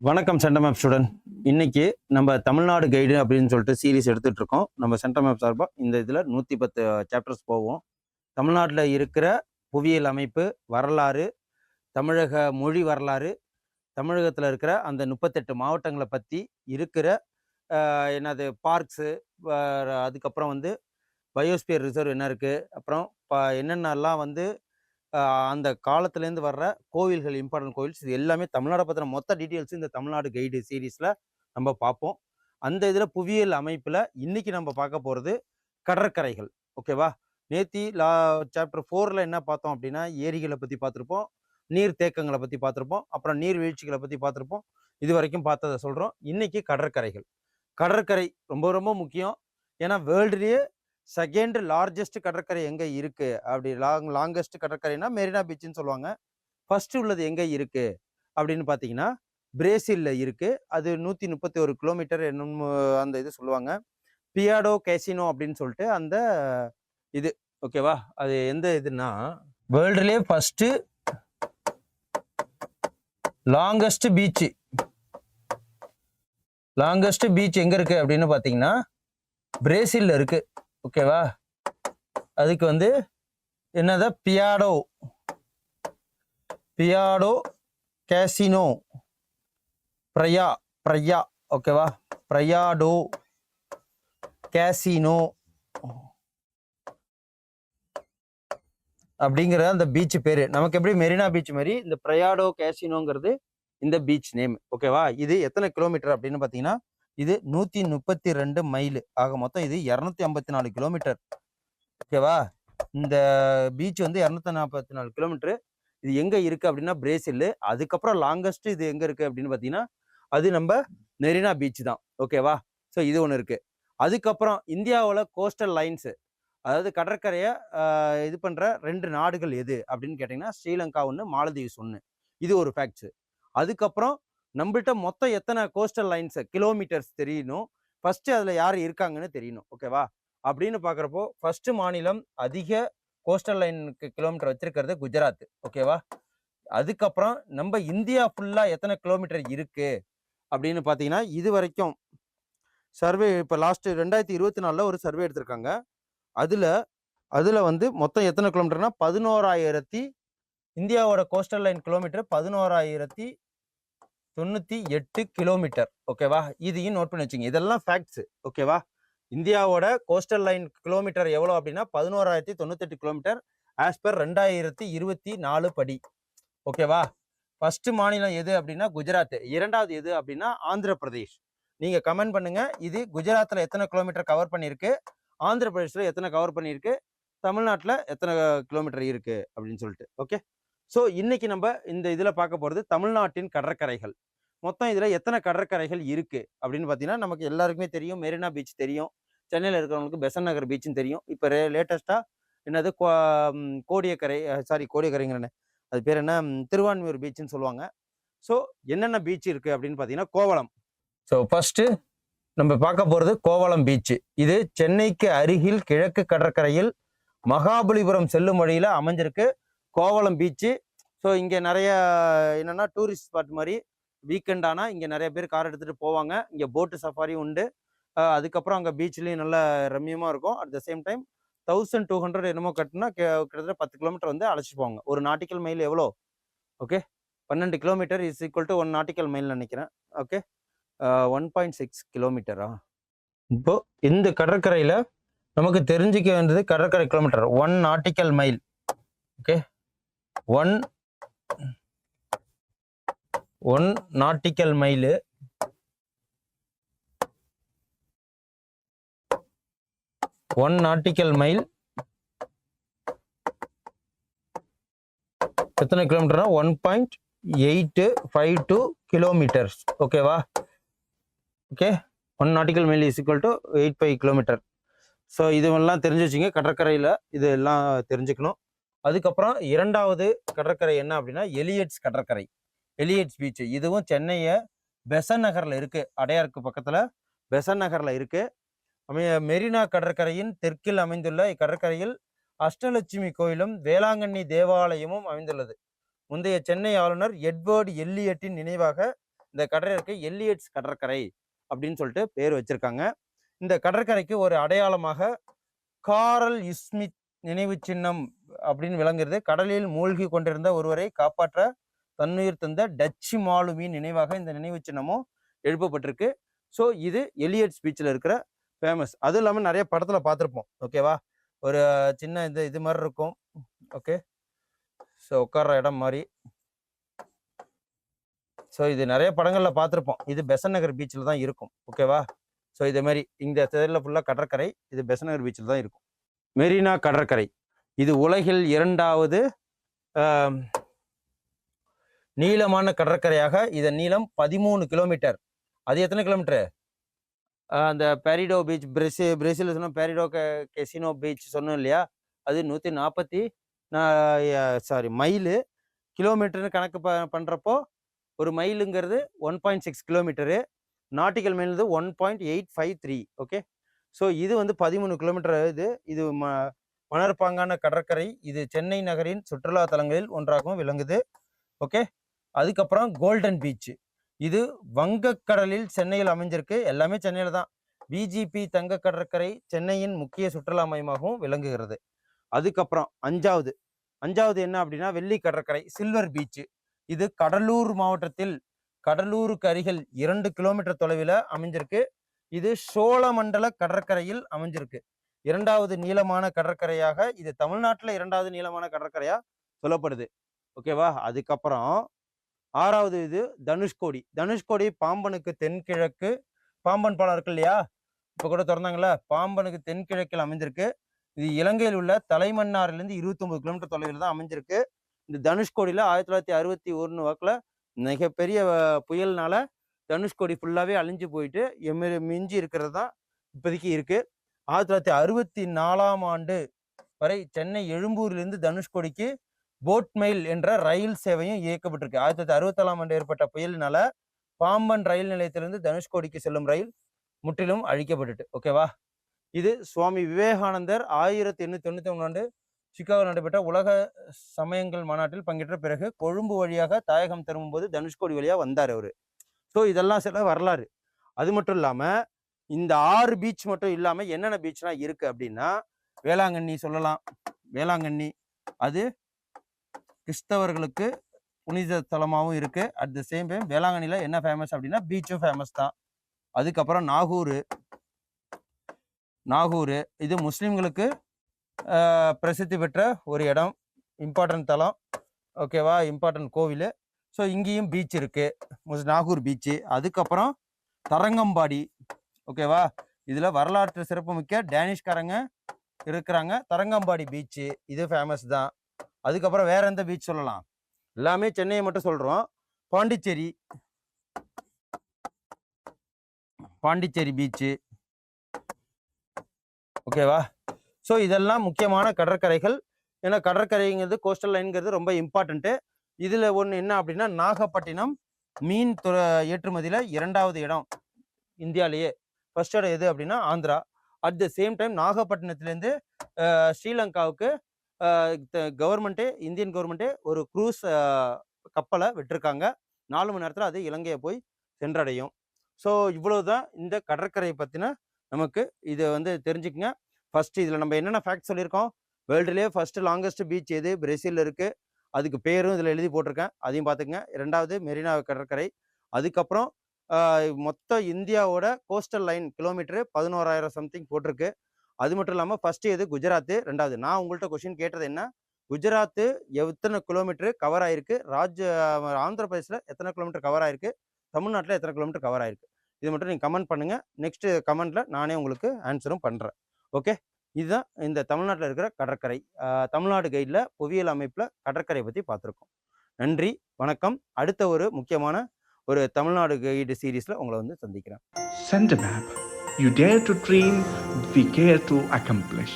வணக்கம் centre map student இன்னைக்கு நம்ம தமிழ்நாடு கைடு அப்படின்னு சொல்லிட்டு சீரீஸ் எடுத்துட்டு இருக்கோம் நம்ம சென்டர் மேப் சார்பாக இந்த இதில் நூற்றி பத்து சாப்டர்ஸ் போவோம். தமிழ்நாட்டில் இருக்கிற புவியியல் அமைப்பு வரலாறு தமிழக மொழி வரலாறு தமிழகத்தில் இருக்கிற அந்த முப்பத்தெட்டு மாவட்டங்களை பற்றி இருக்கிற என்னது பார்க்ஸு அதுக்கப்புறம் வந்து பயோஸ்பியர் ரிசர்வ் என்ன இருக்குது அப்புறம் ப என்னென்னலாம் வந்து அந்த காலத்துலேருந்து வர்ற கோவில்கள் இம்பார்ட்டன்ட் கோவில்ஸ் இது எல்லாமே தமிழ்நாடை பற்றின மொத்த டீட்டெயில்ஸ் இந்த தமிழ்நாடு கைடு சீரீஸில் நம்ம பார்ப்போம் அந்த இதில் புவியியல் அமைப்பில் இன்றைக்கி நம்ம பார்க்க போகிறது கடற்கரைகள். ஓகேவா? நேத்தி லா சாப்டர் ஃபோரில் என்ன பார்த்தோம் அப்படின்னா ஏரிகளை பற்றி பார்த்துருப்போம் நீர் தேக்கங்களை பற்றி பார்த்துருப்போம் அப்புறம் நீர்வீழ்ச்சிகளை பற்றி பார்த்துருப்போம் இது வரைக்கும் பார்த்ததை சொல்கிறோம் இன்றைக்கி கடற்கரைகள். கடற்கரை ரொம்ப ரொம்ப முக்கியம். ஏன்னா வேர்ல்டுலேயே செகண்ட் லார்ஜஸ்ட் கடற்கரை எங்கே இருக்குது அப்படி லாங் லாங்கஸ்ட் கடற்கரைனா மெரினா பீச்சுன்னு சொல்லுவாங்க. ஃபர்ஸ்ட் உள்ளது எங்கே இருக்குது அப்படின்னு பார்த்தீங்கன்னா பிரேசிலில் இருக்குது அது நூற்றி முப்பத்தி ஒரு கிலோமீட்டர் என்னும் அந்த இது சொல்லுவாங்க. பியாடோ கேசினோ அப்படின்னு சொல்லிட்டு அந்த இது. ஓகேவா? அது எந்த இதுன்னா வேர்ல்டுலேயே first longest beach longest beach எங்கே இருக்குது அப்படின்னு பார்த்தீங்கன்னா பிரேசிலில் இருக்குது ஓகேவா? அதுக்கு வந்து என்னது? பியாடோ. பியாடோ கேசினோ. பிரயா பிரயா ஓகேவா? பிரயாடோ கேசினோ. அப்படிங்கிற அந்த பீச் பேரு. நமக்கு எப்படி? மெரினா பீச் மாதிரி இந்த பிரயாடோ கேசினோங்கிறது இந்த பீச் நேம் ஓகேவா? இது எத்தனை கிலோமீட்டர் அப்படின்னு பார்த்தீங்கன்னா இது நூத்தி முப்பத்தி ரெண்டு மைல். ஆக மொத்தம் இது இரநூத்தி ஐம்பத்தி நாலு கிலோமீட்டர் ஓகேவா இந்த பீச் வந்து இரநூத்தி நாற்பத்தி நாலு கிலோமீட்டர். இது எங்க இருக்கு அப்படின்னா பிரேசில் அதுக்கப்புறம் லாங்கஸ்ட் இது எங்க இருக்கு அப்படின்னு பார்த்தீங்கன்னா அது நம்ம மெரினா பீச் தான். ஓகேவா ஸோ இது ஒன்று இருக்கு. அதுக்கப்புறம் இந்தியாவில் கோஸ்டல் லைன்ஸு அதாவது கடற்கரையை இது பண்ணுற ரெண்டு நாடுகள் எது அப்படின்னு கேட்டிங்கன்னா ஸ்ரீலங்கா ஒன்று மாலத்தீவ்ஸ் ஒன்று இது ஒரு ஃபேக்ட்ஸு அதுக்கப்புறம் நம்மள்ட்ட மொத்தம் எத்தனை கோஸ்டல் லைன்ஸ் கிலோமீட்டர்ஸ் தெரியணும் ஃபஸ்ட்டு அதில் யார் இருக்காங்கன்னு தெரியணும் ஓகேவா அப்படின்னு பார்க்குறப்போ ஃபஸ்ட்டு மாநிலம் அதிக கோஸ்டல் லைனுக்கு கிலோமீட்டர் வச்சிருக்கிறது குஜராத். ஓகேவா அதுக்கப்புறம் நம்ம இந்தியா ஃபுல்லாக எத்தனை கிலோமீட்டர் இருக்குது அப்படின்னு பார்த்தீங்கன்னா இது வரைக்கும் சர்வே இப்போ லாஸ்ட்டு ரெண்டாயிரத்தி இருபத்தி நாலில் ஒரு சர்வே எடுத்திருக்காங்க. அதில் அதில் வந்து மொத்தம் எத்தனை கிலோமீட்டர்னா பதினோராயிரத்தி இந்தியாவோட கோஸ்டல் லைன் கிலோமீட்டர் பதினோராயிரத்தி தொண்ணூற்றி எட்டு கிலோமீட்டர் ஓகேவா இதையும் நோட் பண்ணி வச்சுங்க. இதெல்லாம் ஃபேக்ட்ஸ் ஓகேவா இந்தியாவோட கோஸ்டல் லைன் கிலோமீட்டர் எவ்வளோ அப்படின்னா பதினோராயிரத்தி தொண்ணூத்தெட்டு கிலோமீட்டர் ஆஸ் பர் ரெண்டாயிரத்தி இருபத்தி நாலு படி. ஓகேவா ஃபர்ஸ்ட் மாநிலம் எது அப்படின்னா குஜராத். இரண்டாவது எது அப்படின்னா ஆந்திர பிரதேஷ். நீங்க கமெண்ட் பண்ணுங்க. இது குஜராத்தில் எத்தனை கிலோமீட்டர் கவர் பண்ணியிருக்கு? ஆந்திர பிரதேஷில் எத்தனை கவர் பண்ணியிருக்கு? தமிழ்நாட்டில் எத்தனை கிலோமீட்டர் இருக்கு? அப்படின்னு சொல்லிட்டு. ஓகே ஸோ இன்னைக்கு நம்ம இந்த இதில் பார்க்க போகிறது தமிழ்நாட்டின் கடற்கரைகள். மொத்தம் இதில் எத்தனை கடற்கரைகள் இருக்குது அப்படின்னு பார்த்தீங்கன்னா நமக்கு எல்லாருக்குமே தெரியும். மெரினா பீச் தெரியும். சென்னையில் இருக்கிறவங்களுக்கு பெசன் நகர் பீச்சும் தெரியும். இப்போ லேட்டஸ்ட்டாக என்னது? கோ- கோடியக்கரை சாரி கோடியக்கரைங்கிறேன். அது பேர் என்ன? ம், திருவான்மியூர் பீச்சுன்னு சொல்லுவாங்க. ஸோ என்னென்ன பீச் இருக்குது அப்படின்னு பார்த்தீங்கன்னா கோவளம். ஸோ ஃபஸ்ட்டு நம்ம பார்க்க போகிறது கோவளம் பீச்சு இது சென்னைக்கு அருகில் கிழக்கு கடற்கரையில் மகாபலிபுரம் செல்லும் வழியில் அமைஞ்சிருக்கு. கோவளம் பீச்சு ஸோ இங்கே நிறைய என்னென்னா டூரிஸ்ட் ஸ்பாட் மாதிரி வீக்கெண்ட் ஆனால் இங்கே நிறைய பேர் கார் எடுத்துகிட்டு போவாங்க. இங்கே போட்டு சஃபாரியும் உண்டு. அதுக்கப்புறம் அங்கே பீச்லேயும் நல்ல ரம்மியமாக இருக்கும். At the same time thousand two hundred என்னமோ கட்டினா கிட்டத்தட்ட பத்து கிலோமீட்டர் வந்து அழைச்சிட்டு போவாங்க. ஒரு நாட்டிக்கல் மைல் எவ்வளோ? ஓகே பன்னெண்டு kilometre is equal to one nautical mile நினைக்கிறேன். ஓகே ஒன் பாயிண்ட் சிக்ஸ் கிலோமீட்டரா இப்போ இந்த கடற்கரையில் நமக்கு தெரிஞ்சுக்க வேண்டியது கடற்கரை kilometre one nautical mile okay one one nautical mile. One nautical mile. எத்தனை கிலோமீட்டர்னா? One point eight five two kilometres. ஓகேவா? Okay? One nautical mile is equal to eight five kilometre so இதுவெல்லாம் தெரிஞ்சு வச்சுங்க. கடற்கரையில் இது எல்லாம் தெரிஞ்சுக்கணும். அதுக்கப்புறம் இரண்டாவது கடற்கரை என்ன அப்படின்னா எலியட்ஸ் கடற்கரை. எலியட்ஸ் பீச் இதுவும் சென்னையை பெசன் நகரில் இருக்குது அடையாருக்கு பக்கத்தில் பெசன் நகரில் இருக்குது மெரினா கடற்கரையின் தெற்கில் அமைந்துள்ள இக்கடற்கரையில் அஷ்டலட்சுமி கோயிலும் வேளாங்கண்ணி தேவாலயமும் அமைந்துள்ளது. முந்தைய சென்னை ஆளுநர் எட்வர்டு எல்லியட்டின் நினைவாக இந்த கடற்கரைக்கு எல்லியட்ஸ் கடற்கரை அப்படின்னு சொல்லிட்டு பேர் வச்சிருக்காங்க. இந்த கடற்கரைக்கு ஒரு அடையாளமாக காரல் இஸ்மித் நினைவு சின்னம் அப்படின்னு விளங்குறது. கடலில் மூழ்கி கொண்டிருந்த ஒருவரை காப்பாற்ற தன்னுயிர் தந்த டச்சு மாலுமியின் நினைவாக இந்த நினைவு சின்னமும் எழுப்பப்பட்டிருக்கு. ஸோ இது எலியட் ஸ்பீச்சில் இருக்கிற ஃபேமஸ் அதுவும் இல்லாமல் நிறைய படத்தில் பார்த்துருப்போம். ஓகேவா ஒரு சின்ன இது இது மாதிரி இருக்கும். ஓகே ஸோ உட்கார்ற இடம் மாதிரி. ஸோ இது நிறைய படங்களில் பார்த்துருப்போம். இது பெசன் நகர் பீச்சில் தான் இருக்கும். ஓகேவா ஸோ இதே மாதிரி இந்த சைடில் ஃபுல்லாக கடற்கரை இது பெசன் நகர் பீச்சில் தான் இருக்கும். மெரினா கடற்கரை. இது உலகில் இரண்டாவது நீளமான கடற்கரையாக இதன் நீளம் பதிமூணு கிலோமீட்டர். அது எத்தனை கிலோமீட்டர்? அந்த பேரிடோ பீச் பிரேசி பிரேசில் சொன்னோம் பேரிடோ கெசினோ பீச் சொன்னோம் இல்லையா? அது நூற்றி நாற்பத்தி சாரி மைலு கிலோமீட்டர்னு கணக்கு ப பண்ணுறப்போ ஒரு மைலுங்கிறது one point six kilometre. Nautical mile one point eight five three okay? So இது வந்து பதிமூணு கிலோமீட்டர் இது. இது ம மணற்பாங்கான கடற்கரை. இது சென்னை நகரின் சுற்றுலா தலங்களில் ஒன்றாகவும் விளங்குது. ஓகே? அதுக்கப்புறம் கோல்டன் பீச். இது வங்கக்கடலில் சென்னையில் அமைஞ்சிருக்கு. எல்லாமே சென்னையில் தான். விஜிபி தங்க கடற்கரை சென்னையின் முக்கிய சுற்றுலா மையமாகவும் விளங்குகிறது. அதுக்கப்புறம் அஞ்சாவது. அஞ்சாவது என்ன அப்படின்னா வெள்ளி கடற்கரை சில்வர் பீச்சு இது கடலூர் மாவட்டத்தில் கடலூருக்கு அருகில் இரண்டு கிலோமீட்டர் தொலைவில் அமைஞ்சிருக்கு. இது சோழமண்டல கடற்கரையில் அமைஞ்சிருக்கு. இரண்டாவது நீளமான கடற்கரையாக இது தமிழ்நாட்டில் இரண்டாவது நீளமான கடற்கரையா சொல்லப்படுது. ஓகேவா அதுக்கப்புறம் ஆறாவது இது தனுஷ்கோடி. தனுஷ்கோடி பாம்பனுக்கு தென்கிழக்கு பாம்பன் பாலம் இருக்கு இல்லையா? இப்போ கூட திறந்தாங்கல்ல? பாம்பனுக்கு தென்கிழக்கில் அமைஞ்சிருக்கு. இது இலங்கையில் உள்ள தலைமன்னாரிலிருந்து இருபத்தொம்பது கிலோமீட்டர் தொலைவில் தான் அமைஞ்சிருக்கு. இந்த தனுஷ்கோடியில் ஆயிரத்தி தொள்ளாயிரத்தி அறுபத்தி ஒன்று வாக்கில் மிகப்பெரிய புயல்னால தனுஷ்கோடி ஃபுல்லாகவே அழிஞ்சு போயிட்டு எம்மி மிஞ்சி இருக்கிறது தான் இப்போதைக்கு இருக்குது ஆயிரத்தி தொள்ளாயிரத்தி அறுபத்தி நாலாம் ஆண்டு வரை சென்னை எழும்பூரிலிருந்து தனுஷ்கோடிக்கு போட் மெயில் என்ற ரயில் சேவையும் இயக்கப்பட்டிருக்கு. ஆயிரத்தி தொள்ளாயிரத்தி அறுபத்தாலாம் ஆண்டு ஏற்பட்ட புயலினால பாம்பன் ரயில் நிலையத்திலிருந்து தனுஷ்கோடிக்கு செல்லும் ரயில் முற்றிலும் அழிக்கப்பட்டுட்டு ஓகேவா இது சுவாமி விவேகானந்தர் ஆயிரத்தி எண்ணூத்தி தொண்ணூத்தி ஒன்று ஆண்டு நடைபெற்ற உலக சமயங்கள் மாநாட்டில் பங்கேற்ற பிறகு கொழும்பு வழியாக தாயகம் திரும்பும்போது தனுஷ்கோடி வழியாக வந்தார் அவரு. ஸோ இதெல்லாம் சில வரலாறு. அது மட்டும் இல்லாமல் இந்த ஆறு பீச் மட்டும் இல்லாமல் என்னென்ன பீச்லாம் இருக்குது அப்படின்னா வேளாங்கண்ணி சொல்லலாம். வேளாங்கண்ணி அது கிறிஸ்தவர்களுக்கு புனித தலமாகவும் இருக்குது அட் த சேம் டைம் வேளாங்கண்ணியில் என்ன ஃபேமஸ் அப்படின்னா பீச்சும் ஃபேமஸ் தான். அதுக்கப்புறம் நாகூர். நாகூர் இது முஸ்லீம்களுக்கு பிரசித்தி பெற்ற ஒரு இடம். இம்பார்ட்டன்ட் தலம். ஓகேவா இம்பார்ட்டன்ட் கோவில். ஸோ இங்கேயும் பீச் இருக்கு. நாகூர் பீச்சு அதுக்கப்புறம் தரங்கம்பாடி. ஓகேவா இதில் வரலாற்று சிறப்புமிக்க டேனிஷ்காரங்க இருக்கிறாங்க. தரங்கம்பாடி பீச்சு இது ஃபேமஸ் தான். அதுக்கப்புறம் வேற எந்த பீச் சொல்லலாம்? எல்லாமே சென்னையை மட்டும் சொல்கிறோம் பாண்டிச்சேரி. பாண்டிச்சேரி பீச்சு ஓகேவா ஸோ இதெல்லாம் முக்கியமான கடற்கரைகள். ஏன்னா கடற்கரைங்கிறது கோஸ்டல் லைன்ங்கிறது ரொம்ப இம்பார்ட்டண்ட்டு இதில் ஒன்று என்ன அப்படின்னா நாகப்பட்டினம் மீன் துற ஏற்றுமதியில் இரண்டாவது இடம் இந்தியாவிலேயே ஃபர்ஸ்ட் இடம் எது அப்படின்னா Andhra. At the same time நாகப்பட்டினத்துலேருந்து ஸ்ரீலங்காவுக்கு கவர்மெண்ட்டே இந்தியன் கவர்மெண்ட்டே ஒரு க்ரூஸ் கப்பலை விட்டுருக்காங்க. நாலு மணி நேரத்தில் அது இலங்கையை போய் சென்றடையும். ஸோ இவ்வளோ தான் இந்த கடற்கரையை பற்றின நமக்கு இதை வந்து தெரிஞ்சுக்கங்க. ஃபஸ்ட்டு இதில் நம்ம என்னென்ன ஃபேக்ட் சொல்லியிருக்கோம்? வேர்ல்டுலேயே ஃபஸ்ட்டு லாங்கஸ்ட் பீச் எது? பிரேசிலில் இருக்குது அதுக்கு பேரும் இதில் எழுதி போட்டிருக்கேன். அதையும் பார்த்துக்கங்க. ரெண்டாவது மெரினா கடற்கரை. அதுக்கப்புறம் மொத்தம் மொத்த இந்தியாவோட கோஸ்டல் லைன் கிலோமீட்டரு பதினோராயிரம் சம்திங் போட்டிருக்கு. அது மட்டும் இல்லாமல் ஃபஸ்ட்டு எது? குஜராத்து. ரெண்டாவது நான் உங்கள்கிட்ட கொஷின் கேட்டது என்ன? குஜராத்து எத்தனை கிலோமீட்டரு கவர் ஆயிருக்கு? ராஜ் ஆந்திர பிரதேசில் எத்தனை கிலோமீட்டர் கவர் ஆயிருக்கு? தமிழ்நாட்டில் எத்தனை கிலோமீட்டர் கவர் ஆயிருக்கு? இது மட்டும் நீங்கள் கமெண்ட் பண்ணுங்க. நெக்ஸ்ட் கமெண்ட்டில் நானே உங்களுக்கு ஆன்சரும் பண்ணுறேன் ஓகே இதுதான் இந்த தமிழ்நாட்டில் இருக்கிற கடற்கரை. தமிழ்நாடு கைடில் புவியியல் அமைப்பில் கடற்கரை பற்றி பார்த்துருக்கோம். நன்றி வணக்கம். அடுத்த ஒரு முக்கியமான ஒரு தமிழ்நாடு கைடு சீரீஸில் உங்களை வந்து சந்திக்கிறேன். Send a you You dare to dream, we care to accomplish.